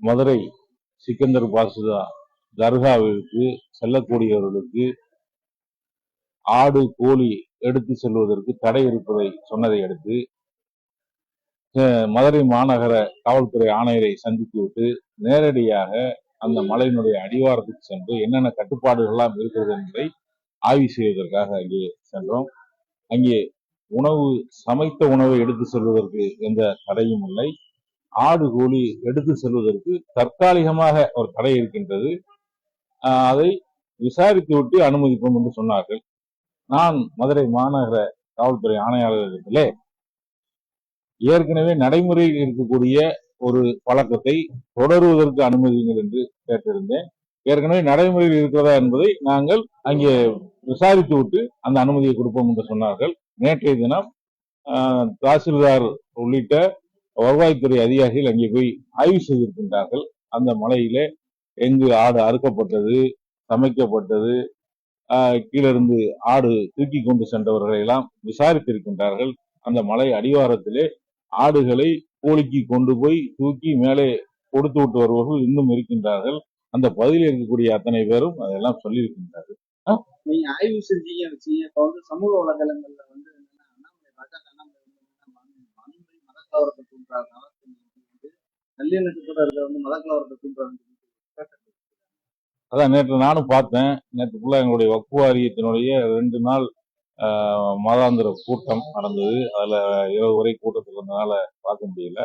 மதுரை சிக்கந்தர் பாசுதா தர்காவிற்கு செல்லக்கூடியவர்களுக்கு ஆடு கோழி எடுத்து செல்வதற்கு தடை இருப்பதை சொன்னதை அடுத்து மதுரை மாநகர காவல்துறை ஆணையரை சந்தித்துவிட்டு நேரடியாக அந்த மலையினுடைய அடிவாரத்துக்கு சென்று என்னென்ன கட்டுப்பாடுகள்லாம் இருக்கிறது என்பதை ஆய்வு செய்வதற்காக அங்கே சென்றோம். அங்கே உணவு சமைத்த உணவை எடுத்து செல்வதற்கு எந்த தடையும் இல்லை. ஆடு கோழி எடுத்து செல்வதற்கு தற்காலிகமாக ஒரு தடை இருக்கின்றது. ஆஹ் அதை விசாரித்து விட்டு அனுமதிப்போம் என்று சொன்னார்கள். நான் மதுரை மாநகர காவல்துறை ஆணையாளரிடத்திலே ஏற்கனவே நடைமுறையில் இருக்கக்கூடிய ஒரு பழக்கத்தை தொடருவதற்கு அனுமதிங்கள் என்று கேட்டிருந்தேன். ஏற்கனவே நடைமுறையில் இருக்கிறதா என்பதை நாங்கள் அங்கே விசாரித்து விட்டு அந்த அனுமதியை கொடுப்போம் என்று சொன்னார்கள். நேற்றைய தினம் ஆஹ், தாசில்தார் உள்ளிட்ட வருவாய்த்துறை அதிகாரிகள் அங்கே போய் ஆய்வு செய்திருக்கின்றார்கள் அந்த மலையிலே எங்கு ஆடு அறுக்கப்பட்டது சமைக்கப்பட்டது கீழிருந்து ஆடு தூக்கி கொண்டு சென்றவர்களை எல்லாம் விசாரித்திருக்கின்றார்கள் அந்த மலை அடிவாரத்திலே ஆடுகளை கோழிக்கு கொண்டு போய் தூக்கி மேலே கொடுத்து விட்டு வருபவர்கள் இன்னும் இருக்கின்றார்கள் அந்த பகுதியில் இருக்கக்கூடிய அத்தனை பேரும் அதெல்லாம் சொல்லியிருக்கின்றார்கள் நீங்க ஆய்வு செஞ்சீங்க வச்சீங்க இப்ப வந்து சமூக வலைதளங்கள்ல வந்து மதத்தவர்கள் அண்ணாமலை பாஜக அண்ணாமலை வந்து அதான் நேற்று நானும் பார்த்தேன். நேற்று ஃபுல்லாக எங்களுடைய வக்ஃபு வாரியத்தினுடைய ரெண்டு நாள் மாதாந்திர கூட்டம் நடந்தது. அதில் இரவு வரை கூட்டத்தில் இருந்தனால பார்க்க முடியல.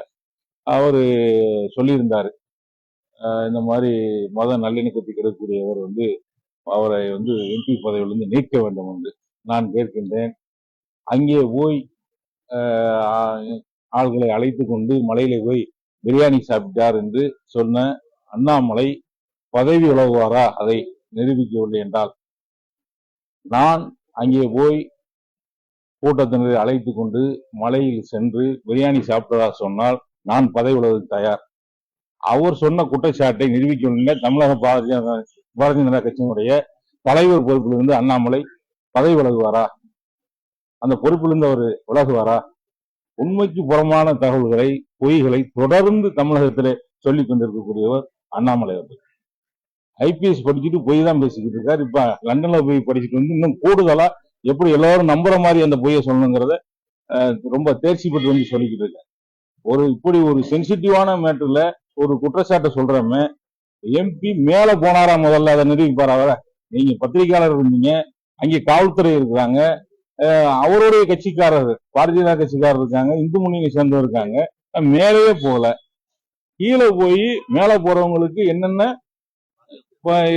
அவர் சொல்லியிருந்தார். இந்த மாதிரி மத நல்லிணக்கத்துக்கு இருக்கக்கூடியவர் வந்து அவரை வந்து எம்பி பதவியிலிருந்து நீக்க வேண்டும் என்று நான் கேட்கின்றேன். அங்கே போய் ஆள்களை அழைத்து கொண்டு மலையில போய் பிரியாணி சாப்பிட்டார் என்று சொன்ன அண்ணாமலை பதவி உலகுவாரா அதை நிரூபிக்கவில்லை என்றால் நான் அங்கே போய் கூட்டத்தினரை அழைத்து கொண்டு மலையில் சென்று பிரியாணி சாப்பிட்டதா சொன்னால் நான் பதவி உலகத்துக்கு தயார். அவர் சொன்ன குற்றச்சாட்டை நிரூபிக்கவில்லை. தமிழக பாரதிய பாரதிய ஜனதா கட்சியினுடைய தலைவர் பொறுப்பிலிருந்து அண்ணாமலை பதவி விலகுவாரா அந்த பொறுப்பிலிருந்து அவர் விலகுவாரா உண்மைக்கு புறமான தகவல்களை பொய்களை தொடர்ந்து தமிழகத்திலே சொல்லிக் கொண்டிருக்கக்கூடியவர் அண்ணாமலை அவர்கள். ஐபிஎஸ் படிச்சுட்டு பொய் தான் பேசிக்கிட்டு இருக்காரு. இப்ப லண்டன்ல போய் படிச்சுட்டு வந்து இன்னும் கூடுதலா எப்படி எல்லாரும் நம்புற மாதிரி அந்த பொய்யை சொல்லணுங்கிறத ரொம்ப தேர்ச்சி பெற்று வந்து சொல்லிக்கிட்டு இருக்காரு. ஒரு இப்படி ஒரு சென்சிட்டிவான மேட்டர்ல ஒரு குற்றச்சாட்டை சொல்றமே எம்பி மேல போனாரா முதல்ல? அதை நிரூபிப்பாரா? அவரை நீங்க பத்திரிகையாளர் இருந்தீங்க அங்கே காவல்துறை இருக்கிறாங்க அவருடைய கட்சிக்காரர் பாரதிய ஜனதா கட்சிக்காரர் இருக்காங்க இந்து முன்னணி சேர்ந்தவர் இருக்காங்க மேலேயே போகல. கீழே போய் மேல போறவங்களுக்கு என்னென்ன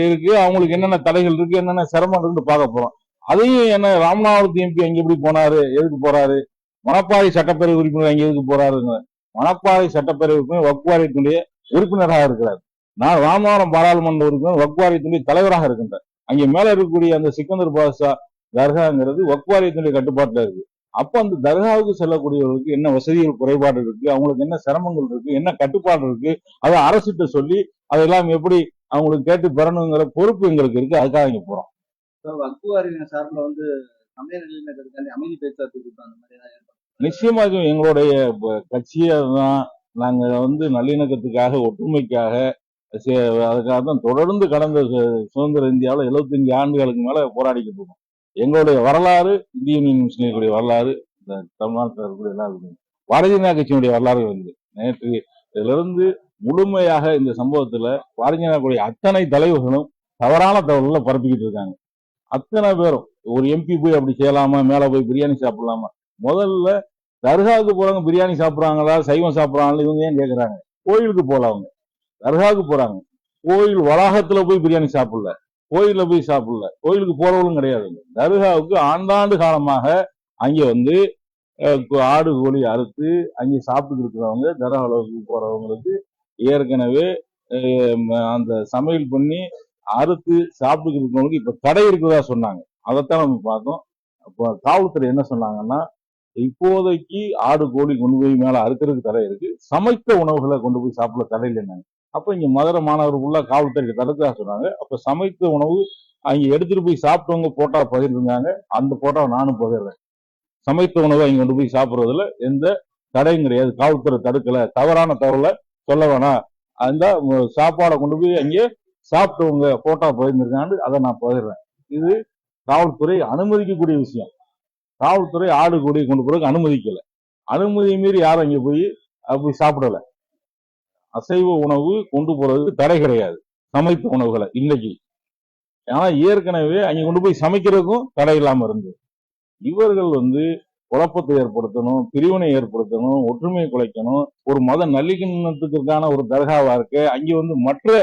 இருக்கு அவங்களுக்கு என்னென்ன தடைகள் இருக்கு என்னென்ன சிரமம் இருக்குன்னு பார்க்க போறோம். அதையும் என்ன ராமநாதபுரத்து எம்பி அங்க எப்படி போனாரு எதுக்கு போறாரு மணப்பாறை சட்டப்பேரவை உறுப்பினர் அங்க எதுக்கு போறாருங்க மணப்பாறை சட்டப்பேரவை உறுப்பினர் வக்குவாரியத்தினுடைய உறுப்பினராக இருக்கிறார். நான் ராமநாதபுரம் பாராளுமன்ற உறுப்பினர் வக்குவாரியத்தினுடைய தலைவராக இருக்கின்றேன். அங்க மேல இருக்கக்கூடிய அந்த சிக்கந்தர் பாஷா தர்காங்கிறது வக்குவாரியத்தினுடைய கட்டுப்பாட்டுல இருக்கு. அப்ப அந்த தர்காவுக்கு செல்லக்கூடியவர்களுக்கு என்ன வசதிகள் குறைபாடு இருக்கு? அவங்களுக்கு என்ன சிரமங்கள் இருக்கு? என்ன கட்டுப்பாடு இருக்கு? அதை அரசிட்ட சொல்லி அதெல்லாம் எப்படி அவங்களுக்கு கேட்டு பெறணுங்கிற பொறுப்பு எங்களுக்கு இருக்கு. அதுக்காக இங்க போறோம். வக்குவாரியின் சார்பில் வந்து சமய நல்லிணக்கத்துக்காண்டி அமைதி பேச்சுவார்த்தை கூட்டம் அந்த மாதிரி ஏதாவது நிச்சயமா எங்களுடைய கட்சியை தான் நாங்க வந்து நல்லிணக்கத்துக்காக ஒற்றுமைக்காக அதுக்காக தான் தொடர்ந்து கடந்த சுதந்திர இந்தியாவில் 75 ஆண்டுகளுக்கு மேல போராடிக்கிட்டு இருக்கோம். எங்களுடைய வரலாறு இந்திய யூனியன் முஸ்லீம் வரலாறு இந்த தமிழ்நாட்டில் இருக்கக்கூடிய எல்லா பாரதிய ஜனதா கட்சியினுடைய வரலாறு வந்து நேற்று இதிலிருந்து முழுமையாக இந்த சம்பவத்துல பாரதிய அத்தனை தலைவர்களும் தவறான தகவல்களை பரப்பிக்கிட்டு இருக்காங்க. அத்தனை பேரும் ஒரு எம்பி போய் அப்படி செய்யலாமா மேலே போய் பிரியாணி சாப்பிடலாமா? முதல்ல தர்காவுக்கு போறவங்க பிரியாணி சாப்பிட்றாங்களா சைவம் சாப்பிட்றாங்களா இவங்க ஏன் கேட்குறாங்க கோயிலுக்கு போகல அவங்க. தர்காவுக்கு போறாங்க. கோயில் வளாகத்துல போய் பிரியாணி சாப்பிடல. கோயிலில் போய் சாப்பிடல. கோயிலுக்கு போறவங்களும் கிடையாது. தர்காவுக்கு ஆண்டாண்டு காலமாக அங்கே வந்து ஆடு கோழி அறுத்து அங்கே சாப்பிட்டு இருக்கிறவங்க தர்காவுக்கு போறவங்களுக்கு ஏற்கனவே அந்த சமையல் பண்ணி அறுத்து சாப்பிட்டு இருக்கிறவங்களுக்கு இப்போ தடை இருக்கிறதா சொன்னாங்க. அதைத்தான் நம்ம பார்த்தோம். அப்போ காவல்துறை என்ன சொன்னாங்கன்னா இப்போதைக்கு ஆடு கோழி கொண்டு போய் மேலே அறுக்கிறதுக்கு தடை இருக்கு. சமைத்த உணவுகளை கொண்டு போய் சாப்பிட தடை இல்லைன்னாங்க. அப்போ இங்கே மதுரை மாணவர் உள்ள காவல்துறை தடுத்ததாக சொன்னாங்க. அப்போ சமைத்த உணவு அங்கே எடுத்துகிட்டு போய் சாப்பிட்டவங்க போட்டா பகிர்ந்துருந்தாங்க அந்த போட்டோவை நானும் பகிர்றேன். சமைத்த உணவை அங்கே கொண்டு போய் சாப்பிட்றதுல எந்த தடையும் கிடையாது. காவல்துறை தடுக்கல. தவறான தகவலை சொல்ல வேணாம். அந்த சாப்பாடை கொண்டு போய் அங்கே சாப்பிட்டவங்க போட்டோ பகிர்ந்துருக்காண்டு அதை நான் பகிர்றேன். இது காவல்துறை அனுமதிக்கக்கூடிய விஷயம். காவல்துறை ஆடு கூடிய கொண்டு போறதுக்கு அனுமதிக்கலை. அனுமதி மீறி யாரும் அங்கே போய் போய் சாப்பிடலை. அசைவ உணவு கொண்டு போறதுக்கு தடை கிடையாது. சமைத்த உணவுகளை இன்னைக்கு. ஆனா ஏற்கனவே அங்க கொண்டு போய் சமைக்கிறதுக்கும் தடை இல்லாம இருந்தது. இவர்கள் வந்து குழப்பத்தை ஏற்படுத்தணும் பிரிவினை ஏற்படுத்தணும் ஒற்றுமையை குலைக்கணும் ஒரு மத நல்லிக்கணத்துக்கான ஒரு தர்காவா இருக்கு. அங்க வந்து மற்ற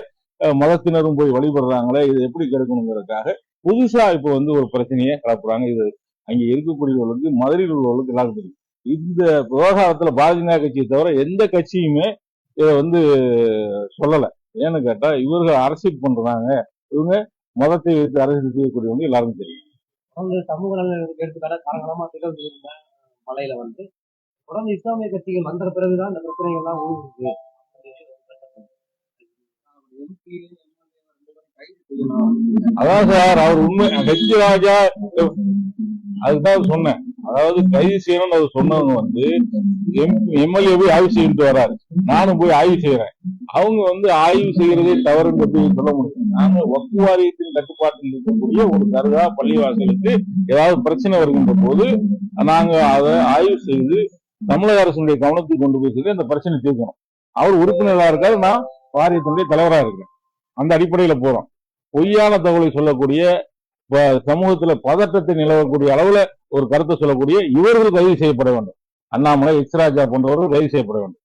மதத்தினரும் போய் வழிபடுறாங்களே இது எப்படி கெடுக்கணுங்கிறதுக்காக புதுசா இப்போ வந்து ஒரு பிரச்சனையை கலப்புறாங்க இது அங்க இருக்கக்கூடியவர்களுக்கு மதுரையில் உள்ளவர்களுக்கு எல்லாருக்கும் தெரியும். இந்த விவகாரத்துல பாஜக கட்சியை தவிர எந்த கட்சியுமே இதை வந்து சொல்லல. ஏன்னு கேட்டா இவர்கள் அரசியல் பண்றாங்க. இவங்க மதத்தை வைத்து அரசியல் செய்யக்கூடியவங்க எல்லாருக்கும் தெரியும். தொடர்ந்து சமூக நலனுக்கு எடுத்துக்காட்ட காலகாலமா திகழ்ந்து இருந்த மலையில வந்து தொடர்ந்து இஸ்லாமிய கட்சிகள் வந்த பிறகுதான் இந்த பிரச்சனைகள் எல்லாம் ஊருக்கு எம்பி கைது செய்யணும் அதான் சார் அவர் உண்மை ஹெச் ராஜா அதுதான் சொன்னேன். அதாவது கைது செய்யணும்னு அவர் சொன்னவங்க வந்து எம்எல்ஏ போய் ஆய்வு செய்யிட்டு வராரு. நானும் போய் ஆய்வு செய்யறேன் அவங்க வந்து ஆய்வு செய்யறதே தவறுன்னு எப்படி சொல்ல முடியும். நாங்க வக்கு வாரியத்தின் கட்டுப்பாட்டில் இருக்கக்கூடிய ஒரு தருகா பள்ளிவாசலுக்கு ஏதாவது பிரச்சனை வருகின்ற போது நாங்க அதை ஆய்வு செய்து தமிழக அரசுடைய கவனத்துக்கு கொண்டு போய் சொல்லி அந்த பிரச்சனை தீர்க்கணும். அவர் உறுப்பினராக இருக்காரு நான் வாரியத்தினுடைய தலைவராக இருக்கேன் அந்த அடிப்படையில போறோம். பொய்யான தகவலை சொல்லக்கூடிய சமூகத்துல பதட்டத்தை நிலவக்கூடிய அளவுல ஒரு கருத்தை சொல்லக்கூடிய இவர்கள் கைது செய்யப்பட வேண்டும். அண்ணாமலை எக்ஸ்ராஜா போன்றவர்கள் கைது செய்யப்பட வேண்டும்.